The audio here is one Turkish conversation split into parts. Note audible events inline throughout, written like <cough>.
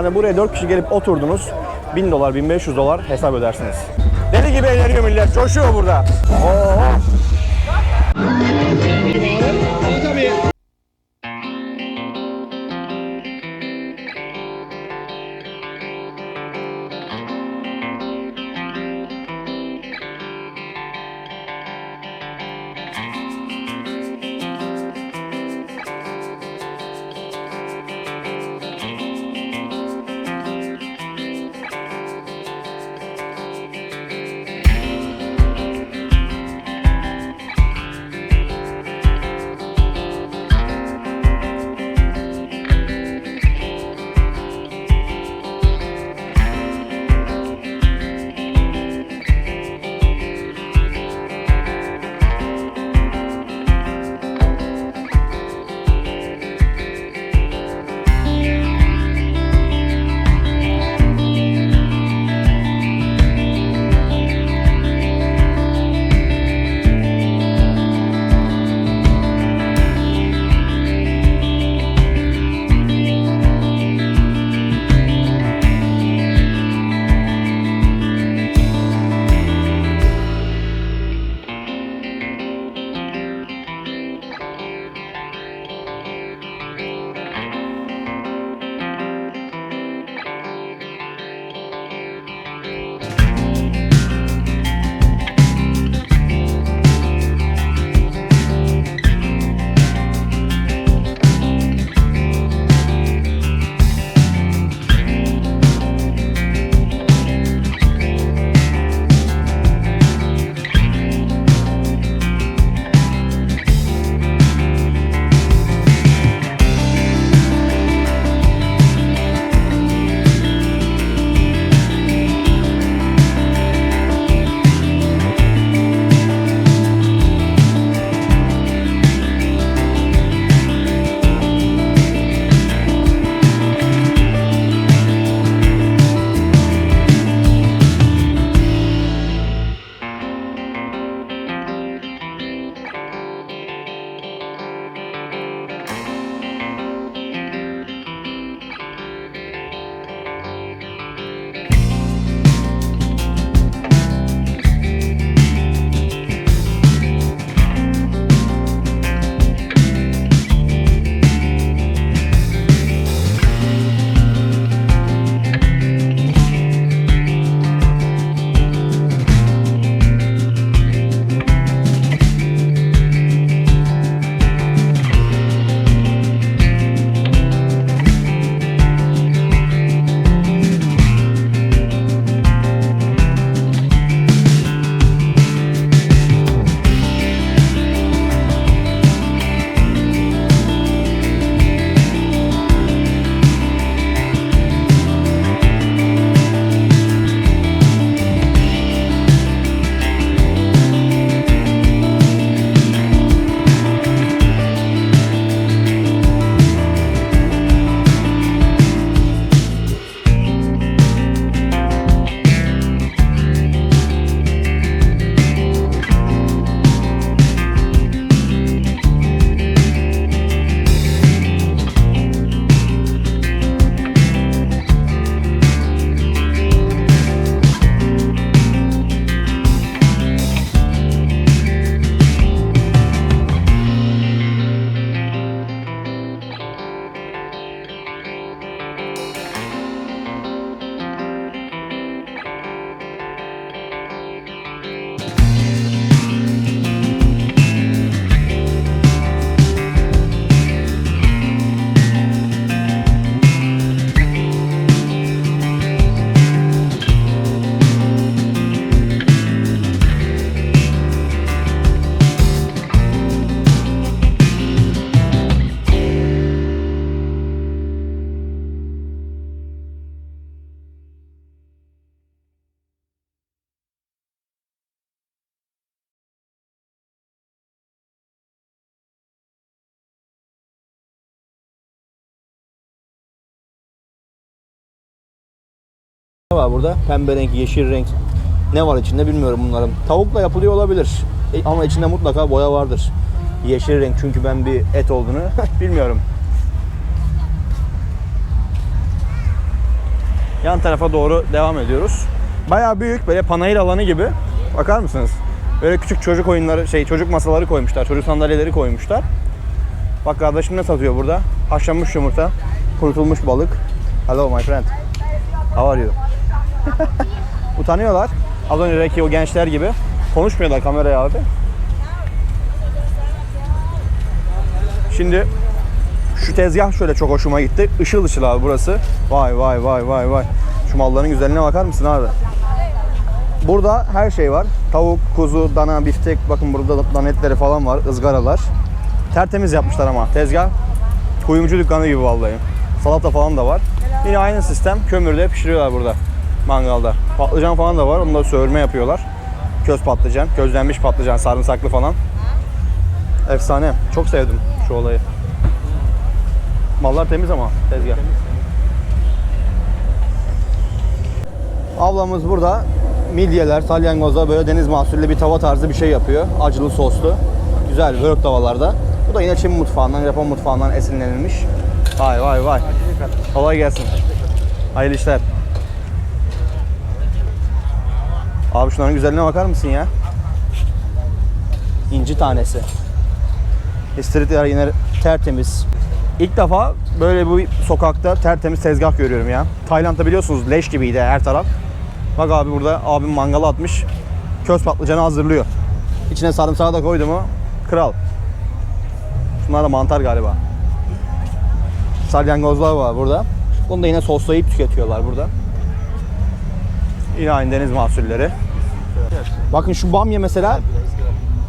Hani buraya 4 kişi gelip oturdunuz. 1000 dolar, 1500 dolar hesap ödersiniz. Deli gibi eğleniyor millet. Coşuyor burada. Oo. Ne var burada? Pembe renk, yeşil renk. Ne var içinde bilmiyorum bunların. Tavukla yapılıyor olabilir. E, ama içinde mutlaka boya vardır. Yeşil renk çünkü ben bir et olduğunu <laughs> bilmiyorum. yan tarafa doğru devam ediyoruz. Bayağı büyük böyle panayır alanı gibi. Bakar mısınız? Böyle küçük çocuk oyunları, şey çocuk masaları koymuşlar, çocuk sandalyeleri koymuşlar. Bak kardeşim ne satıyor burada? Haşlanmış yumurta, kurutulmuş balık. Hello my friend. How are you? <laughs> Utanıyorlar. Az önceki o gençler gibi. Konuşmuyorlar kameraya abi. Şimdi şu tezgah şöyle çok hoşuma gitti. Işıl ışıl abi burası. Vay vay vay vay vay. Şu malların güzelliğine bakar mısın abi? Burada her şey var. Tavuk, kuzu, dana, biftek. Bakın burada da dana etleri falan var. ızgaralar. Tertemiz yapmışlar ama tezgah. Kuyumcu dükkanı gibi vallahi. Salata falan da var. Yine aynı sistem. Kömürde pişiriyorlar burada. Mangalda. Patlıcan falan da var. Onu da söğürme yapıyorlar. Köz patlıcan, közlenmiş patlıcan, sarımsaklı falan. Efsane. Çok sevdim şu olayı. Mallar temiz ama tezgah. Ablamız burada midyeler, salyangozlar böyle deniz mahsullü bir tava tarzı bir şey yapıyor. Acılı soslu. Güzel börek tavalarda. Bu da yine Çin mutfağından, Japon mutfağından esinlenilmiş. Vay vay vay. Kolay gelsin. Hayırlı işler. Abi şunların güzelliğine bakar mısın ya? İnci tanesi. İstiridyeler yine tertemiz. İlk defa böyle bu sokakta tertemiz tezgah görüyorum ya. Tayland'da biliyorsunuz leş gibiydi her taraf. Bak abi burada abim mangala atmış. Köz patlıcanı hazırlıyor. İçine sarımsağı da koydu mu kral. Şunlar da mantar galiba. Salyangozlar var burada. Bunu da yine soslayıp tüketiyorlar burada. Yine aynı deniz mahsulleri. Bakın şu bamya mesela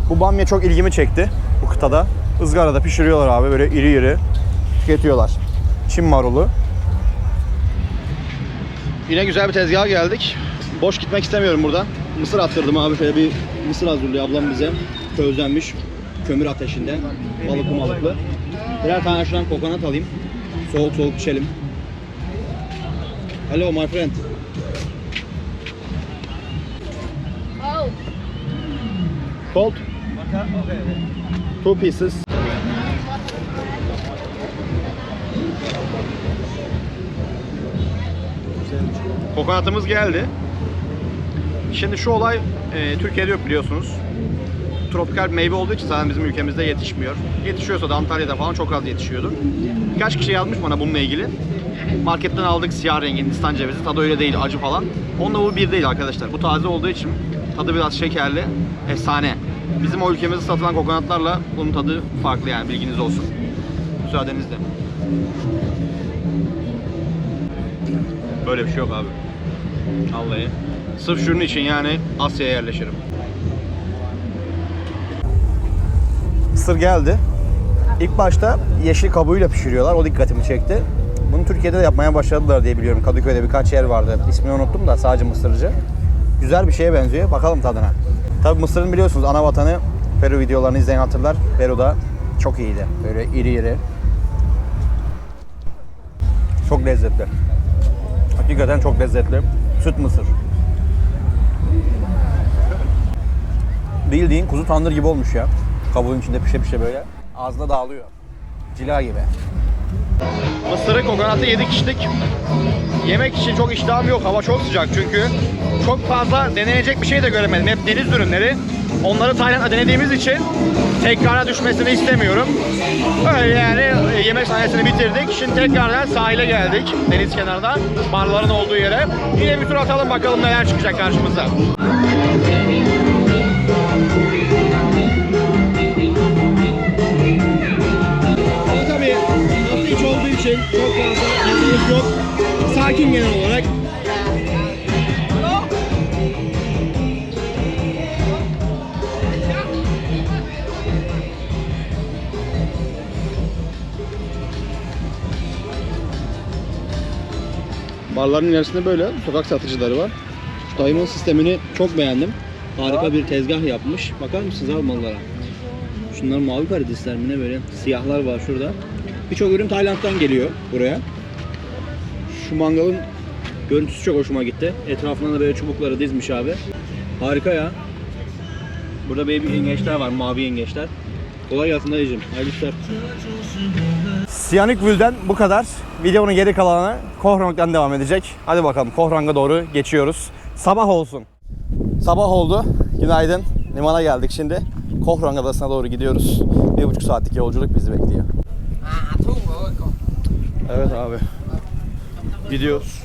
bu bamya çok ilgimi çekti bu kıtada. Izgarada pişiriyorlar abi böyle iri iri tüketiyorlar. Çin marulu. Yine güzel bir tezgaha geldik. Boş gitmek istemiyorum buradan. Mısır attırdım abi şöyle bir mısır hazırlıyor ablam bize. Közlenmiş kömür ateşinde. Balıklı malıklı. Birer tane şuradan kokonat alayım. Soğuk soğuk içelim. Hello my friend. Cold? Two pieces. Kokonatımız geldi. Şimdi şu olay e, Türkiye'de yok biliyorsunuz. Tropikal meyve olduğu için zaten bizim ülkemizde yetişmiyor. Yetişiyorsa da Antalya'da falan çok az yetişiyordur. Birkaç kişi yazmış bana bununla ilgili. Marketten aldık siyah rengin Hindistan cevizi. Tadı öyle değil, acı falan. Onunla bu bir değil arkadaşlar. Bu taze olduğu için tadı biraz şekerli, efsane. Bizim o ülkemizde satılan kokonatlarla bunun tadı farklı yani bilginiz olsun. Müsaadenizle. Böyle bir şey yok abi. Vallahi. Sırf şunun için yani Asya'ya yerleşirim. Mısır geldi. İlk başta yeşil kabuğuyla pişiriyorlar. O dikkatimi çekti. Bunu Türkiye'de de yapmaya başladılar diye biliyorum. Kadıköy'de birkaç yer vardı. İsmini unuttum da sadece mısırcı. Güzel bir şeye benziyor. Bakalım tadına. Tabi Mısır'ın biliyorsunuz ana vatanı Peru videolarını izleyen hatırlar. Peru'da çok iyiydi. Böyle iri iri. Çok lezzetli. Hakikaten çok lezzetli. Süt mısır. Bildiğin kuzu tandır gibi olmuş ya. Kabuğun içinde pişe pişe böyle. Ağzına dağılıyor. Cila gibi. Mısırı kokonatı yedik içtik. Yemek için çok iştahım yok. Hava çok sıcak çünkü. Çok fazla denenecek bir şey de göremedim. Hep deniz ürünleri. Onları Tayland'da denediğimiz için tekrara düşmesini istemiyorum. Öyle yani e, yemek sahnesini bitirdik. Şimdi tekrardan sahile geldik. Deniz kenarında. Barların olduğu yere. Yine bir tur atalım bakalım neler çıkacak karşımıza. Yok. Sakin genel olarak. Barların ilerisinde böyle sokak satıcıları var. Şu dayımın sistemini çok beğendim. Harika bir tezgah yapmış. Bakar mısınız abi mallara? Şunlar mavi karidesler mi ne böyle? Siyahlar var şurada. Birçok ürün Tayland'dan geliyor buraya. Şu mangalın görüntüsü çok hoşuma gitti. Etrafına da böyle çubukları dizmiş abi. Harika ya. Burada baby yengeçler var, mavi yengeçler. Kolay gelsin dayıcım. Hayırlı işler. Siyanükvül'den bu kadar. Videonun geri kalanı Kohrang'dan devam edecek. Hadi bakalım Kohrang'a doğru geçiyoruz. Sabah olsun. Sabah oldu. Günaydın. Limana geldik şimdi. Kohrang Adası'na doğru gidiyoruz. Bir buçuk saatlik yolculuk bizi bekliyor. Evet abi. Gidiyoruz.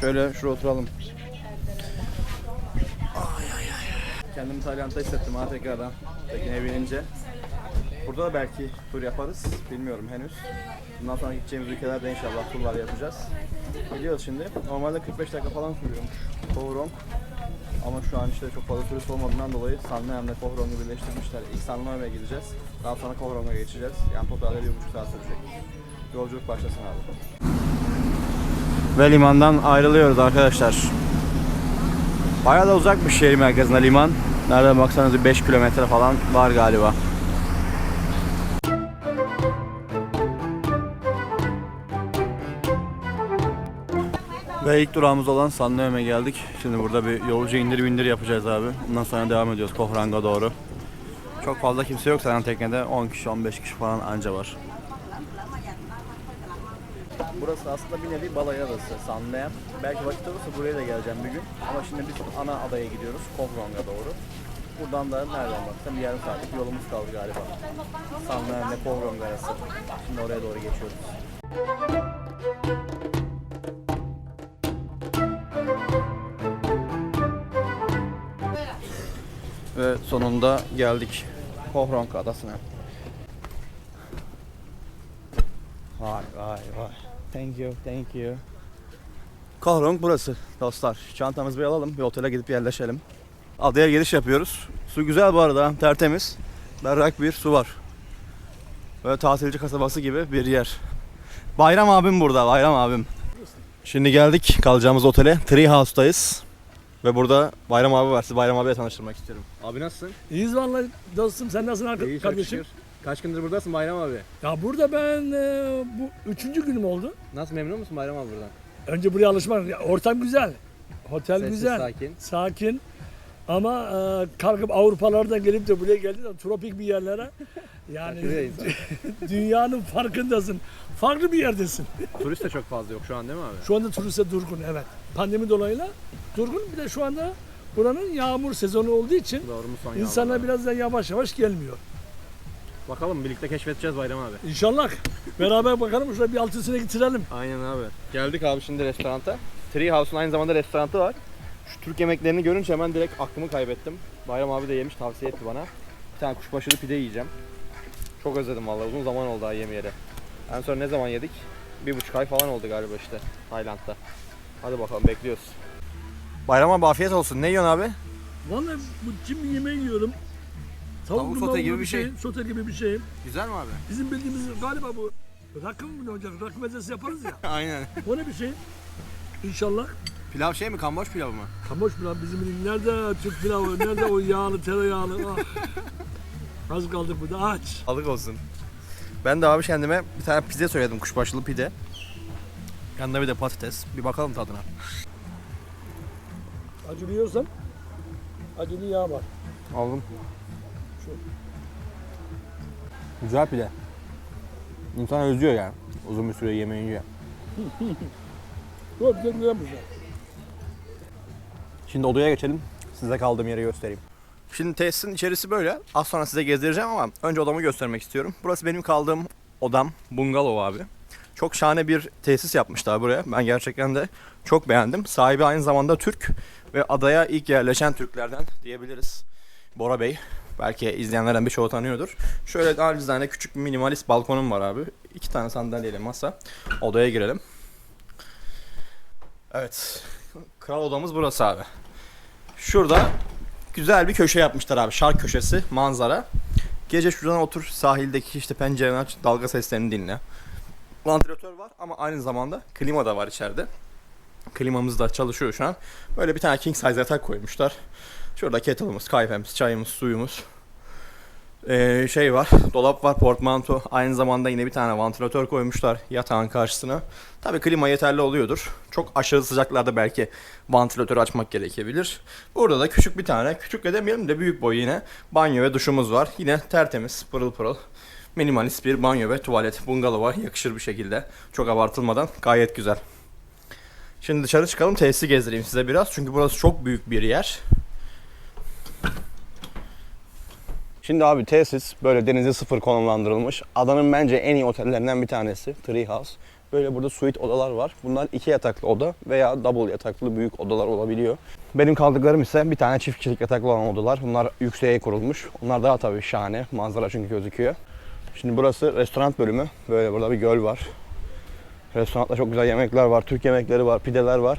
Şöyle şuraya oturalım. Ay ay ay. Kendimi Tayland'da hissettim ha tekrardan. Tekneye binince. Burada da belki tur yaparız. Bilmiyorum henüz. Bundan sonra gideceğimiz ülkelerde inşallah turlar yapacağız. Gidiyoruz şimdi. Normalde 45 dakika falan sürüyormuş Kohrong. Ama şu an işte çok fazla turist olmadığından dolayı Sanlayam'la Kohrong'u birleştirmişler. İlk Sanlayam'a gideceğiz. Daha sonra Kohrong'a geçeceğiz. Yani totalde bir buçuk saat sürecek. Yolculuk başlasın abi. Ve limandan ayrılıyoruz arkadaşlar. Bayağı da uzakmış şehir merkezine liman. Nereden baksanız bir 5 kilometre falan var galiba. Ve ilk durağımız olan Sanlıyöm'e geldik. Şimdi burada bir yolcu indir bindir yapacağız abi. Bundan sonra devam ediyoruz Kohrang'a doğru. Çok fazla kimse yok zaten teknede. 10 kişi 15 kişi falan anca var. Burası aslında bir nevi balay adası Sanlayan. Belki vakit olursa buraya da geleceğim bir gün. Ama şimdi biz ana adaya gidiyoruz Kohrang'a doğru. Buradan da nereden baksam bir yarım saatlik yolumuz kaldı galiba. Sanlayan ve Kohrang arası. Şimdi oraya doğru geçiyoruz. Ve sonunda geldik Kohrong adasına. Vay vay vay. Thank you, thank you. Kohrong burası dostlar. Çantamızı bir alalım, bir otele gidip yerleşelim. Adaya giriş yapıyoruz. Su güzel bu arada, tertemiz. Berrak bir su var. Böyle tatilci kasabası gibi bir yer. Bayram abim burada, Bayram abim. Şimdi geldik kalacağımız otele. Tree. Ve burada Bayram abi var. Sizi Bayram abiye tanıştırmak istiyorum. Abi nasılsın? İyiyiz vallahi dostum sen nasılsın İyi çok kardeşim? şükür. Kaç gündür buradasın Bayram abi? Ya burada ben e, bu üçüncü günüm oldu. Nasıl memnun musun Bayram abi buradan? Önce buraya alışmak. ya ortam güzel. Otel Sessiz, güzel. sakin. Sakin. Ama e, kalkıp Avrupalardan gelip de buraya geldin de tropik bir yerlere <laughs> yani insan. dünyanın farkındasın. Farklı bir yerdesin. Turist de çok fazla yok şu an değil mi abi? Şu anda turiste durgun evet. Pandemi dolayıyla durgun. Bir de şu anda buranın yağmur sezonu olduğu için Doğru mu son insanlar yağmurlar? biraz da yavaş yavaş gelmiyor. Bakalım birlikte keşfedeceğiz Bayram abi. İnşallah beraber bakalım şurada bir altısına getirelim. Aynen abi. Geldik abi şimdi restoranta. Tree House'un aynı zamanda restoranı var. Şu Türk yemeklerini görünce hemen direkt aklımı kaybettim. Bayram abi de yemiş tavsiye etti bana. Bir tane kuşbaşılı pide yiyeceğim. Çok özledim vallahi uzun zaman oldu daha yemeyeli. En son ne zaman yedik? Bir buçuk ay falan oldu galiba işte Tayland'da. Hadi bakalım bekliyoruz. Bayram abi afiyet olsun. Ne yiyorsun abi? Vallahi bu bir yemeği yiyorum. Tavuk, Tavuk sote gibi bir şey. Sote gibi bir şey. Güzel mi abi? Bizim bildiğimiz galiba bu rakı mı ne olacak? Rakı mezesi yaparız ya. <laughs> Aynen. o ne bir şey? İnşallah. Pilav şey mi? Kamboç pilavı mı? Kamoş pilav bizim bildiğimiz- nerede Türk pilavı, nerede o yağlı, tereyağlı. Ah. <laughs> Az kaldık burada aç. Alık olsun. Ben de abi kendime bir tane pide söyledim. Kuşbaşılı pide. Yanında bir de patates. Bir bakalım tadına. Acılı yiyorsan acılı yağ var. Aldım. Güzel pide. İnsan özlüyor yani. Uzun bir süre yemeği yiyor. Çok güzel güzel güzel. Şimdi odaya geçelim. Size kaldığım yeri göstereyim. Şimdi tesisin içerisi böyle. Az sonra size gezdireceğim ama önce odamı göstermek istiyorum. Burası benim kaldığım odam. Bungalov abi. Çok şahane bir tesis yapmışlar buraya. Ben gerçekten de çok beğendim. Sahibi aynı zamanda Türk ve adaya ilk yerleşen Türklerden diyebiliriz. Bora Bey. Belki izleyenlerden birçoğu tanıyordur. Şöyle acizane küçük minimalist balkonum var abi. İki tane sandalyeyle masa. Odaya girelim. Evet. Kral odamız burası abi. Şurada güzel bir köşe yapmışlar abi. Şark köşesi, manzara. Gece şuradan otur sahildeki işte pencereni aç, dalga seslerini dinle. Vantilatör var ama aynı zamanda klima da var içeride. Klimamız da çalışıyor şu an. Böyle bir tane king size yatak koymuşlar. Şurada kettle'ımız, kahvemiz, çayımız, suyumuz. Ee, şey var, dolap var, portmanto. Aynı zamanda yine bir tane vantilatör koymuşlar yatağın karşısına. Tabii klima yeterli oluyordur. Çok aşırı sıcaklarda belki vantilatörü açmak gerekebilir. Burada da küçük bir tane, küçük de demeyelim de büyük boy yine banyo ve duşumuz var. Yine tertemiz, pırıl pırıl. Minimalist bir banyo ve tuvalet bungalova yakışır bir şekilde. Çok abartılmadan gayet güzel. Şimdi dışarı çıkalım tesisi gezdireyim size biraz. Çünkü burası çok büyük bir yer. Şimdi abi tesis böyle denize sıfır konumlandırılmış. Adanın bence en iyi otellerinden bir tanesi. Tree House. Böyle burada suite odalar var. Bunlar iki yataklı oda veya double yataklı büyük odalar olabiliyor. Benim kaldıklarım ise bir tane çift kişilik yataklı olan odalar. Bunlar yükseğe kurulmuş. Onlar daha tabii şahane. Manzara çünkü gözüküyor. Şimdi burası restoran bölümü. Böyle burada bir göl var. Restoranda çok güzel yemekler var. Türk yemekleri var, pideler var.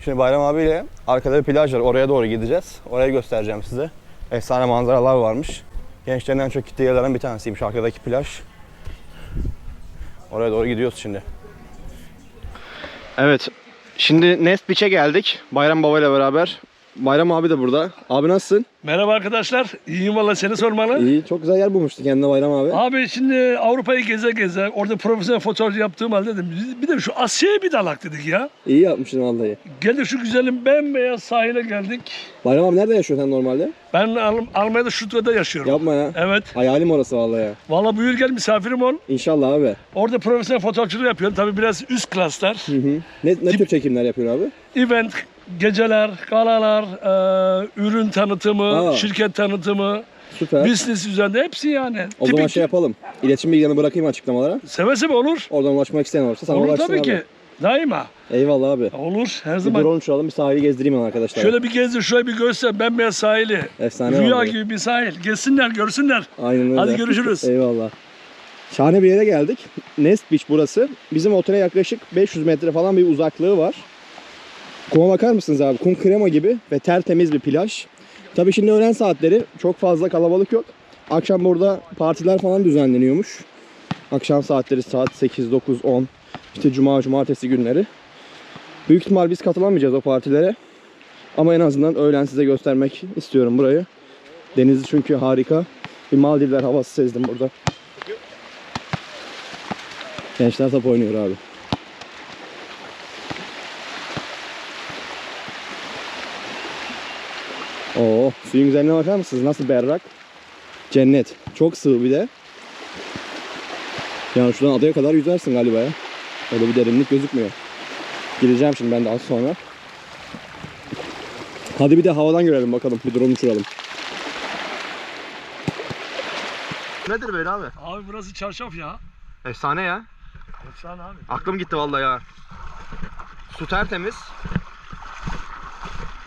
Şimdi Bayram abiyle arkada bir plaj var. Oraya doğru gideceğiz. Orayı göstereceğim size. Efsane manzaralar varmış. Gençlerin en çok gittiği yerlerden bir tanesiymiş arkadaki plaj. Oraya doğru gidiyoruz şimdi. Evet. Şimdi Nest Beach'e geldik. Bayram Baba ile beraber. Bayram abi de burada. Abi nasılsın? Merhaba arkadaşlar. İyiyim valla seni sormalı. İyi. Çok güzel yer bulmuştu kendine Bayram abi. Abi şimdi Avrupa'yı geze geze orada profesyonel fotoğraf yaptığım halde dedim bir de şu Asya'ya bir dalak dedik ya. İyi yapmışsın vallahi. Geldik şu güzelim bembeyaz sahile geldik. Bayram abi nerede yaşıyorsun sen normalde? Ben Al- Almanya'da Stuttgart'ta yaşıyorum. Yapma ya. Evet. Hayalim orası vallahi ya. Valla buyur gel misafirim ol. İnşallah abi. Orada profesyonel fotoğrafçılık yapıyorum. Tabii biraz üst klaslar. Hı hı. Ne, ne tür çekimler yapıyorsun abi? Event, geceler, galalar, e, ürün tanıtımı, Aa. şirket tanıtımı, Süper. business üzerinde hepsi yani. o zaman Tipik- şey yapalım. İletişim bilgilerini bırakayım açıklamalara. Seve seve olur. Oradan ulaşmak isteyen olursa sana olur ulaşsın tabii abi. ki. Daima. Eyvallah abi. Olur her Bir zaman. drone uçuralım bir sahili gezdireyim ben arkadaşlar. Şöyle bir gezdir, şöyle bir göster. Bembeyaz sahili. Efsane Rüya vallahi. gibi bir sahil. Gezsinler, görsünler. Aynen öyle. Hadi görüşürüz. <laughs> Eyvallah. Şahane bir yere geldik. Nest Beach burası. Bizim otele yaklaşık 500 metre falan bir uzaklığı var. Kuma bakar mısınız abi? Kum krema gibi ve tertemiz bir plaj. Tabii şimdi öğlen saatleri çok fazla kalabalık yok. Akşam burada partiler falan düzenleniyormuş. Akşam saatleri saat 8, 9, 10. İşte cuma, cumartesi günleri. Büyük ihtimal biz katılamayacağız o partilere. Ama en azından öğlen size göstermek istiyorum burayı. Denizi çünkü harika. Bir Maldivler havası sezdim burada. Gençler top oynuyor abi. Oo, suyun güzelliğine bakar mısınız? Nasıl berrak? Cennet. Çok sığ bir de. Yani şuradan adaya kadar yüzersin galiba ya. Öyle bir derinlik gözükmüyor. Gideceğim şimdi ben de az sonra. Hadi bir de havadan görelim bakalım. Bir drone uçuralım. Nedir böyle abi? Abi burası çarşaf ya. Efsane ya. Efsane abi. Aklım gitti vallahi ya. Su tertemiz.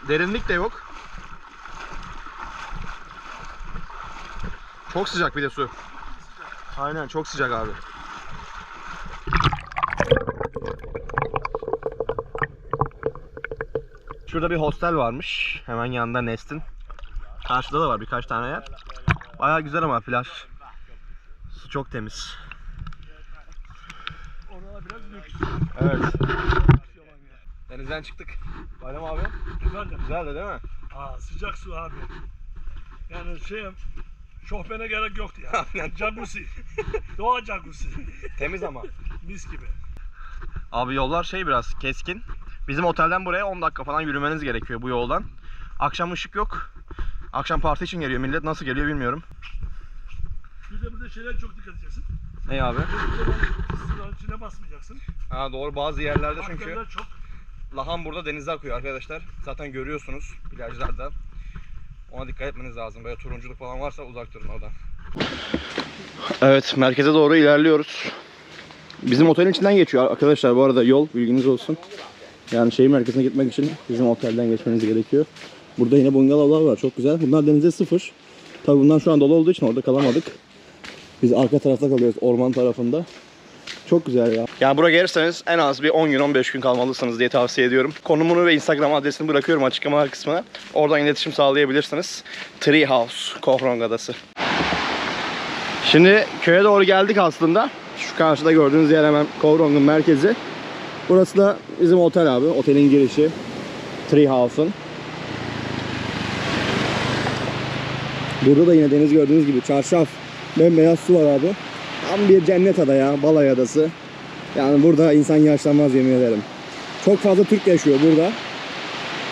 Derinlik de yok. Çok sıcak bir de su. Aynen çok sıcak abi. Şurada bir hostel varmış. Hemen yanında Nest'in. Karşıda da var birkaç tane yer. Bayağı güzel ama plaj. Su çok temiz. Evet. Denizden çıktık. Bayram abi. Efendim. Güzeldi değil mi? Aa, sıcak su abi. Yani şey şofbene gerek yoktu ya. <laughs> jacuzzi. Doğa jacuzzi. Temiz ama. Mis gibi. Abi yollar şey biraz keskin. Bizim otelden buraya 10 dakika falan yürümeniz gerekiyor bu yoldan. Akşam ışık yok. Akşam parti için geliyor millet. Nasıl geliyor bilmiyorum. Bir de burada şeyler çok dikkat edeceksin. Ne abi? Sıranın içine basmayacaksın. Ha doğru bazı yerlerde çünkü Aktarlar çok. lahan burada denize akıyor arkadaşlar. Zaten görüyorsunuz plajlarda. Ona dikkat etmeniz lazım. Böyle turunculuk falan varsa uzak durun oradan. Evet merkeze doğru ilerliyoruz. Bizim otelin içinden geçiyor arkadaşlar bu arada yol bilginiz olsun. Yani şehir merkezine gitmek için bizim otelden geçmeniz gerekiyor. Burada yine bungalovlar var çok güzel. Bunlar denize sıfır. Tabi bunlar şu an dolu olduğu için orada kalamadık. Biz arka tarafta kalıyoruz orman tarafında. Çok güzel ya. Yani buraya gelirseniz en az bir 10 gün 15 gün kalmalısınız diye tavsiye ediyorum. Konumunu ve Instagram adresini bırakıyorum açıklamalar kısmına. Oradan iletişim sağlayabilirsiniz. Tree House, Kohrong Adası. Şimdi köye doğru geldik aslında. Şu karşıda gördüğünüz yer hemen Kohrong'un merkezi. Burası da bizim otel abi. Otelin girişi. Tree House'un. Burada da yine deniz gördüğünüz gibi çarşaf. Bembeyaz su var abi. Tam bir cennet ada ya. Balay adası. Yani burada insan yaşlanmaz yemin ederim. Çok fazla Türk yaşıyor burada.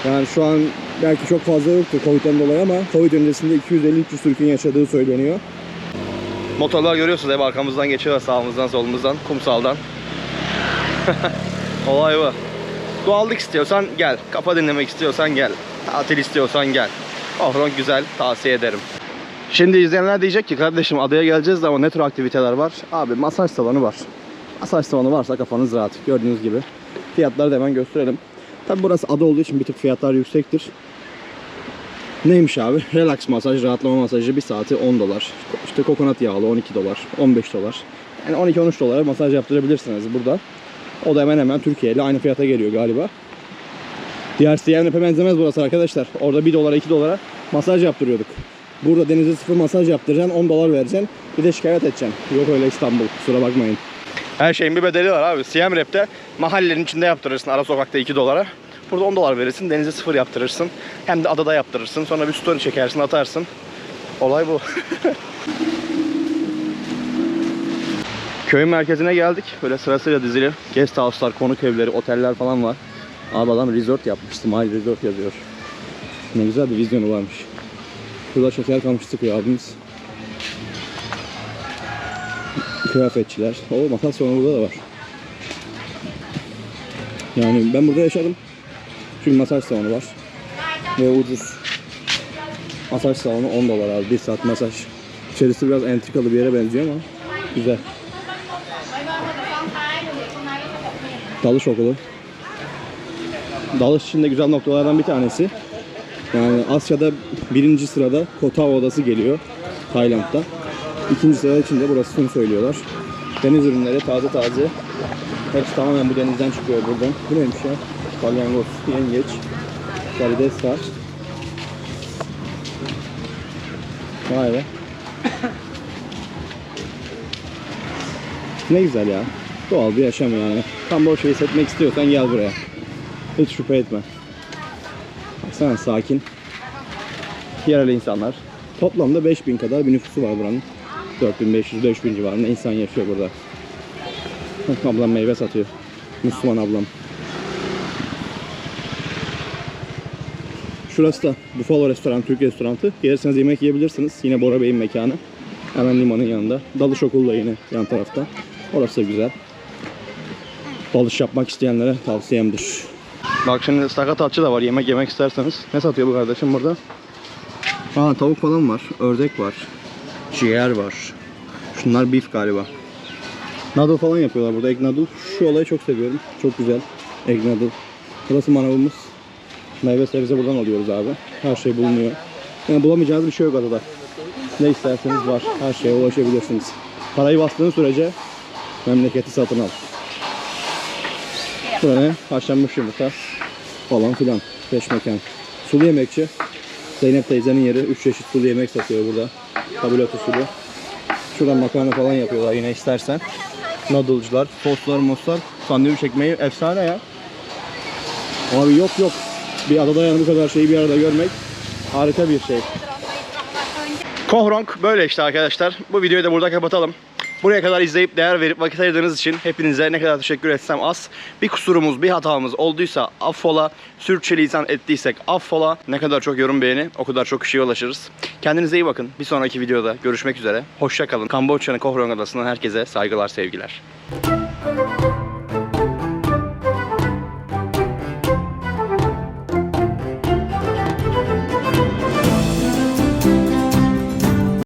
Yani şu an belki çok fazla yoktu Covid'den dolayı ama Covid öncesinde 250-300 Türk'ün yaşadığı söyleniyor. Motorlar görüyorsunuz hep arkamızdan geçiyor sağımızdan solumuzdan kumsaldan. <laughs> Olay bu. Doğallık istiyorsan gel. Kafa dinlemek istiyorsan gel. Tatil istiyorsan gel. Offroad güzel. Tavsiye ederim. Şimdi izleyenler diyecek ki kardeşim adaya geleceğiz ama ne tür aktiviteler var? Abi masaj salonu var. Masaj salonu varsa kafanız rahat. Gördüğünüz gibi. Fiyatları da hemen gösterelim. Tabi burası ada olduğu için bir tık fiyatlar yüksektir. Neymiş abi? Relax masaj, rahatlama masajı bir saati 10 dolar. İşte kokonat yağlı 12 dolar, 15 dolar. Yani 12-13 dolara masaj yaptırabilirsiniz burada. O da hemen hemen Türkiye ile aynı fiyata geliyor galiba. Diğer CMRP'e benzemez burası arkadaşlar. Orada 1 dolara 2 dolara masaj yaptırıyorduk. Burada denize sıfır masaj yaptıracaksın 10 dolar vereceksin. Bir de şikayet edeceksin. Yok öyle İstanbul kusura bakmayın. Her şeyin bir bedeli var abi. Siem Reap'te mahallenin içinde yaptırırsın ara sokakta 2 dolara. Burada 10 dolar verirsin denize sıfır yaptırırsın. Hem de adada yaptırırsın. Sonra bir story çekersin atarsın. Olay bu. <laughs> Köyün merkezine geldik. Böyle sırasıyla dizili guest house'lar, konuk evleri, oteller falan var. Abi adam resort yapmış. Smile Resort yazıyor. Ne güzel bir vizyonu varmış. Şurada şeker kamışı sıkıyor abimiz. Kıyafetçiler. O makas salonu burada da var. Yani ben burada yaşadım. Çünkü masaj salonu var. Ve ucuz. Masaj salonu 10 dolar abi. 1 saat masaj. İçerisi biraz entrikalı bir yere benziyor ama güzel. Dalış okulu. Dalış için de güzel noktalardan bir tanesi. Yani Asya'da birinci sırada Koh Odası geliyor. Tayland'da. İkinci sırada için de burasını söylüyorlar. Deniz ürünleri taze taze. Hepsi tamamen bu denizden çıkıyor buradan. Bu neymiş ya? Salyangoz, yengeç, karides var. Vay be. ne güzel ya. Doğal bir yaşam yani. Kamboçya'yı hissetmek istiyorsan gel buraya. Hiç şüphe etme. Baksana sakin. Yerel insanlar. Toplamda 5000 kadar bir nüfusu var buranın. 4500-5000 civarında insan yaşıyor burada. Ablam meyve satıyor. Müslüman ablam. Şurası da Buffalo Restoran, Türk restoranı. Gelirseniz yemek yiyebilirsiniz. Yine Bora Bey'in mekanı. Hemen limanın yanında. Dalış okulu da yine yan tarafta. Orası da güzel. Dalış yapmak isteyenlere tavsiyemdir. Bak şimdi sakatatçı da var yemek yemek isterseniz. Ne satıyor bu kardeşim burada? Aa tavuk falan var. Ördek var. Ciğer var. Şunlar beef galiba. Noodle falan yapıyorlar burada. Egg noodle. Şu olayı çok seviyorum. Çok güzel. Egg noodle. Burası manavımız. Meyve sebze buradan alıyoruz abi. Her şey bulunuyor. Yani bulamayacağınız bir şey yok adada. Ne isterseniz var. Her şeye ulaşabilirsiniz. Parayı bastığın sürece memleketi satın al. Böyle haşlanmış yumurta falan filan. Peşmekan. Sulu yemekçi. Zeynep teyzenin yeri 3 çeşit sulu yemek satıyor burada. Tablet usulü. Şuradan makarna falan yapıyorlar yine istersen. Noodle'cılar, soslar, moslar, sandviç ekmeği efsane ya. Abi yok yok. Bir adada yani bu kadar şeyi bir arada görmek harika bir şey. Kohrong böyle işte arkadaşlar. Bu videoyu da burada kapatalım. Buraya kadar izleyip değer verip vakit ayırdığınız için hepinize ne kadar teşekkür etsem az. Bir kusurumuz, bir hatamız olduysa affola. Sürçülisan ettiysek affola. Ne kadar çok yorum beğeni o kadar çok kişiye ulaşırız. Kendinize iyi bakın. Bir sonraki videoda görüşmek üzere. Hoşça kalın. Kamboçya'nın Kohrong Adası'ndan herkese saygılar, sevgiler.